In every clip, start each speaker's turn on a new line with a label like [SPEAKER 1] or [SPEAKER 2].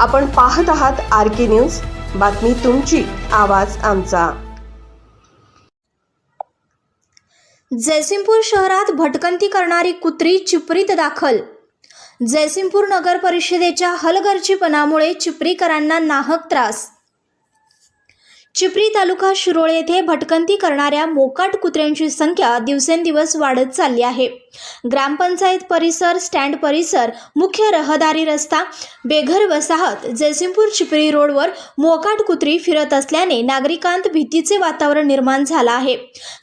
[SPEAKER 1] आपण पाहत आहात आर के न्यूज. बातमी तुमची आवाज आमचा.
[SPEAKER 2] जयसिंगपूर शहरात भटकंती करणारी कुत्री चिपरीत दाखल. जयसिंगपूर नगर परिषदेच्या हलगर्जीपणामुळे चिपरीकरांना नाहक त्रास. चिपरी तालुका शिरोळे येथे भटकंती करणाऱ्या मोकाट कुत्र्यांची संख्या दिवसेंदिवस वाढत चालली आहे. ग्रामपंचायत परिसर स्टँड परिसर मुख्य रहदारी रस्ता बेघर वसाहत जयसिंगपूर चिपरी रोडवर मोकाट कुत्री फिरत असल्याने नागरिकांत भीतीचे वातावरण निर्माण झालं आहे.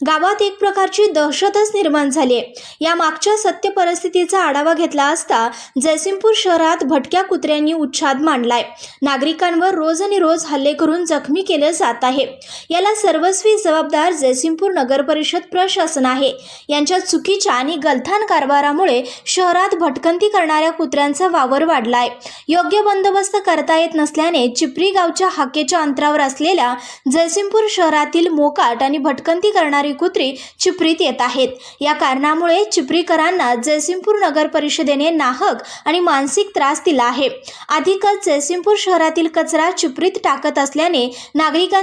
[SPEAKER 2] गावात एक प्रकारची दहशतच निर्माण झाली आहे. या मागच्या सत्य परिस्थितीचा आढावा घेतला असता जयसिंगपूर शहरात भटक्या कुत्र्यांनी उच्छाद मांडलाय. नागरिकांवर रोज आणि रोज हल्ले करून जखमी केले जात आहे. याला सर्वस्वी जबाबदार जयसिंगपूर नगर परिषद प्रशासन आहे. यांच्या चुकीच्या आणि गलथान कारभारामुळे शहरात भटकंती करणाऱ्या कुत्र्यांचा वावर वाढलाय. योग्य बंदोबस्त करता येत नसल्याने चिपरी गावच्या हाकेच्या अंतरावर असलेल्या जयसिंगपूर शहरातील मोकाट आणि भटकंती करणारी कुत्री चिपरीत येत आहेत. या कारणामुळे चिपरीकरांना जयसिंगपूर नगर परिषदेने नाहक आणि मानसिक त्रास दिला आहे. अधिकच जयसिंगपूर शहरातील कचरा चिपरीत टाकत असल्याने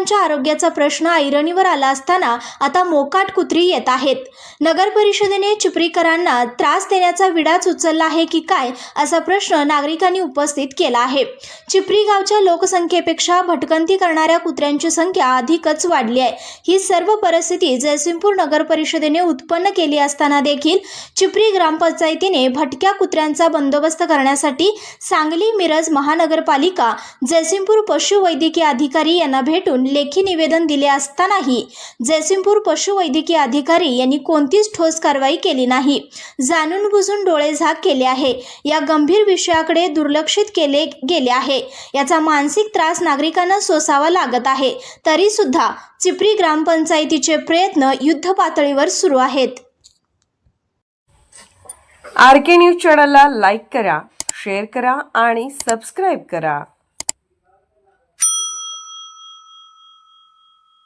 [SPEAKER 2] नागरिकांच्या आरोग्याचा प्रश्न ऐरणीवर आला असताना आता मोकाट कुत्री येत आहेत. नगर परिषदेने चिपरीकरांना त्रास देण्याचा विडाच उचलला आहे की काय असा प्रश्न नागरिकांनी उपस्थित केला आहे. चिपरी गावच्या लोकसंख्येपेक्षा भटकंती करणाऱ्या कुत्र्यांची संख्या अधिकच वाढली आहे. ही सर्व परिस्थिती जयसिंगपूर नगर परिषदेने उत्पन्न केली असताना देखील चिपरी ग्रामपंचायतीने भटक्या कुत्र्यांचा बंदोबस्त करण्यासाठी सांगली मिरज महानगरपालिका जयसिंगपूर पशुवैद्यकीय अधिकारी यांना भेटून लेखी निवेदन दिले असतानाही जयसिंगपूर पशुवैद्यकीय अधिकारी यांनी कोणतीच ठोस कारवाई केली नाही. जाणून बुजून डोळे झाक केले आहे. या गंभीर विषयाकडे दुर्लक्षित केले गेले आहे. याचा मानसिक त्रास नागरिकांना सोसावा लागत आहे. तरी सुद्धा चिपरी ग्रामपंचायतीचे प्रयत्न युद्ध पातळीवर सुरू आहेत.
[SPEAKER 1] आर के न्यूज चॅनलला लाईक करा शेअर करा आणि सबस्क्राईब करा.